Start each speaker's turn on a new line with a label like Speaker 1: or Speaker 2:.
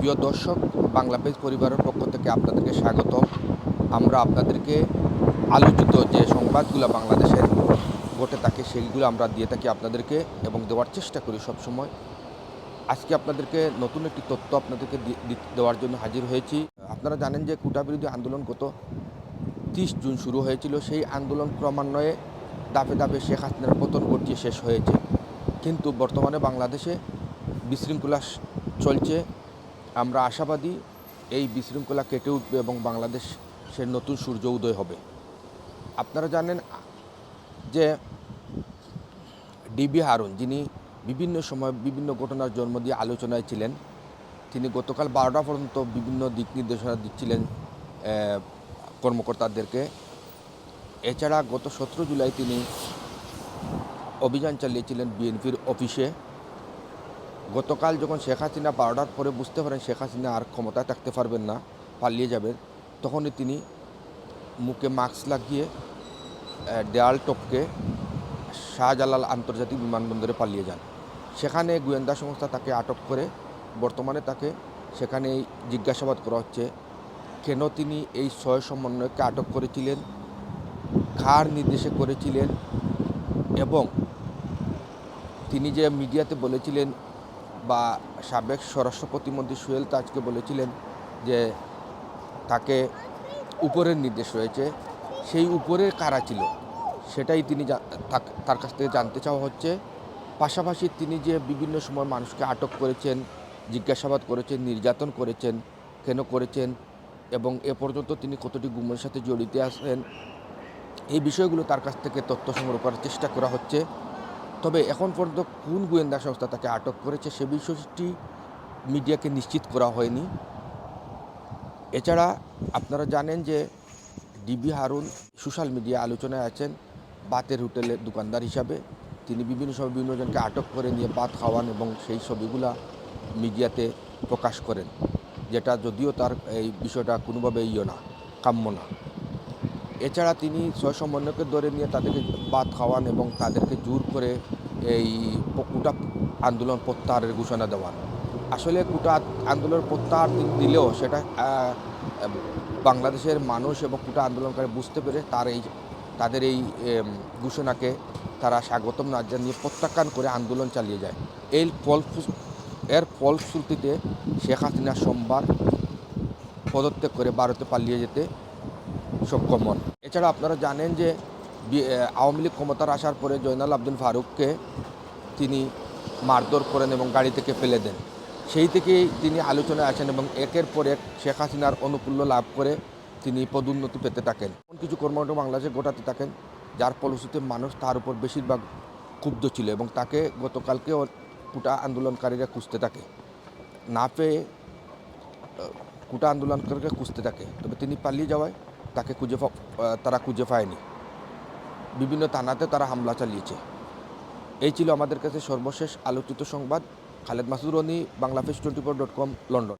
Speaker 1: প্রিয় দর্শক বাংলা পেজ পরিবারের পক্ষ থেকে আপনাদেরকে স্বাগত আমরা আপনাদেরকে আলোচিত যে সংবাদগুলো বাংলাদেশের ঘটে থাকে সেইগুলো আমরা দিয়ে থাকি আপনাদেরকে এবং দেওয়ার চেষ্টা করি সবসময়। আজকে আপনাদেরকে নতুন একটি তথ্য আপনাদেরকে দেওয়ার জন্য হাজির হয়েছি। আপনারা জানেন যে কোটা বিরোধী আন্দোলন গত তিরিশ জুন শুরু হয়েছিল। সেই আন্দোলন ক্রমান্বয়ে দাপে দাপে শেখ হাসিনার পতন ঘটিয়ে শেষ হয়েছে। কিন্তু বর্তমানে বাংলাদেশে বিশৃঙ্খলা চলছে। আমরা আশাবাদী এই বিশৃঙ্খলা কেটে উঠবে এবং বাংলাদেশ সে নতুন সূর্য উদয় হবে। আপনারা জানেন যে ডিবি হারুন, যিনি বিভিন্ন সময় বিভিন্ন ঘটনার জন্ম দিয়ে আলোচনায় ছিলেন, তিনি গতকাল বারোটা পর্যন্ত বিভিন্ন দিক নির্দেশনা দিচ্ছিলেন কর্মকর্তাদেরকে। এছাড়া গত সতেরো জুলাই তিনি অভিযান চালিয়েছিলেন বিএনপির অফিসে। গতকাল যখন শেখ হাসিনা বারোটার পরে বুঝতে পারেন শেখ হাসিনা আর ক্ষমতায় থাকতে পারবেন না, পালিয়ে যাবেন, তখনই তিনি মুখে মাস্ক লাগিয়ে দেয়াল টপকে শাহজালাল আন্তর্জাতিক বিমানবন্দরে পালিয়ে যান। সেখানে গোয়েন্দা সংস্থা তাকে আটক করে, বর্তমানে তাকে সেখানেই জিজ্ঞাসাবাদ করা হচ্ছে, কেন তিনি এই ছয় সমন্বয়কে আটক করেছিলেন, কার নির্দেশে করেছিলেন এবং তিনি যে মিডিয়াতে বলেছিলেন বা সাবেক স্বরাষ্ট্র প্রতিমন্ত্রী সোহেল তাজকে বলেছিলেন যে তাকে উপরের নির্দেশ রয়েছে। সেই উপরের কারা ছিল? সেটাই তিনি তার কাছ থেকে জানতে চাওয়া হচ্ছে। পাশাপাশি তিনি যে বিভিন্ন সময় মানুষকে আটক করেছেন, জিজ্ঞাসাবাদ করেছেন, নির্যাতন করেছেন, কেন করেছেন এবং এ পর্যন্ত তিনি কতটি গুমের সাথে জড়িত আছেন, এই বিষয়গুলো তার কাছ থেকে তথ্য সংগ্রহ করার চেষ্টা করা হচ্ছে। তবে এখন পর্যন্ত কোন গোয়েন্দা সংস্থা তাকে আটক করেছে সে বিষয়টি মিডিয়াকে নিশ্চিত করা হয়নি। এছাড়া আপনারা জানেন যে ডিবি হারুন সোশ্যাল মিডিয়া আলোচনায় আছেন বাতের হোটেলের দোকানদার হিসাবে। তিনি বিভিন্ন সময় বিভিন্ন জনকে আটক করে নিয়ে বাত খাওয়ান এবং সেই ছবিগুলা মিডিয়াতে প্রকাশ করেন, যেটা যদিও তার এই বিষয়টা কোনোভাবে ইয়ে না, কাম্য না। এছাড়া তিনি সমন্বয়কে ধরে নিয়ে তাদেরকে বাদ খাওয়ান এবং তাদেরকে জোর করে এই কুটা আন্দোলন প্রত্যাহারের ঘোষণা দেওয়ান। আসলে কুটা আন্দোলন প্রত্যাহার দি- দিলেও সেটা বাংলাদেশের মানুষ এবং কুটা আন্দোলনকারী বুঝতে পেরে তার এই, তাদের এই ঘোষণাকে তারা স্বাগতম না জানিয়ে প্রত্যাখ্যান করে আন্দোলন চালিয়ে যায়। এই ফল এর ফলশ্রুতিতে শেখ হাসিনা সোমবার পদত্যাগ করে ভারতে পালিয়ে যেতে সক্ষম হন এছাড়া আপনারা জানেন যে আওয়ামী লীগ ক্ষমতার আসার পরে জয়নাল আব্দুল ফারুককে তিনি মারধর করেন এবং গাড়ি থেকে ফেলে দেন। সেই থেকেই তিনি আলোচনায় আসেন এবং একের পর এক শেখ হাসিনার অনুকূল্য লাভ করে তিনি পদোন্নতি পেতে থাকেন। এমন কিছু কর্মকাণ্ড বাংলাদেশে ঘটাতে থাকেন, যার ফলশ্রুতিতে মানুষ তার উপর বেশিরভাগ ক্ষুব্ধ ছিল এবং তাকে গতকালকে কুটা আন্দোলনকারীরা খুঁজতে থাকে। না পেয়ে কুটা আন্দোলনকারীরা খুঁজতে থাকে। তবে তিনি পালিয়ে যাওয়ায় তাকে খুঁজে তারা খুঁজে পায়নি। বিভিন্ন থানাতে তারা হামলা চালিয়েছে। এই ছিল আমাদের কাছে সর্বশেষ আলোচিত সংবাদ। Khaled Masud Rony Bangla face twenty four dot com, London.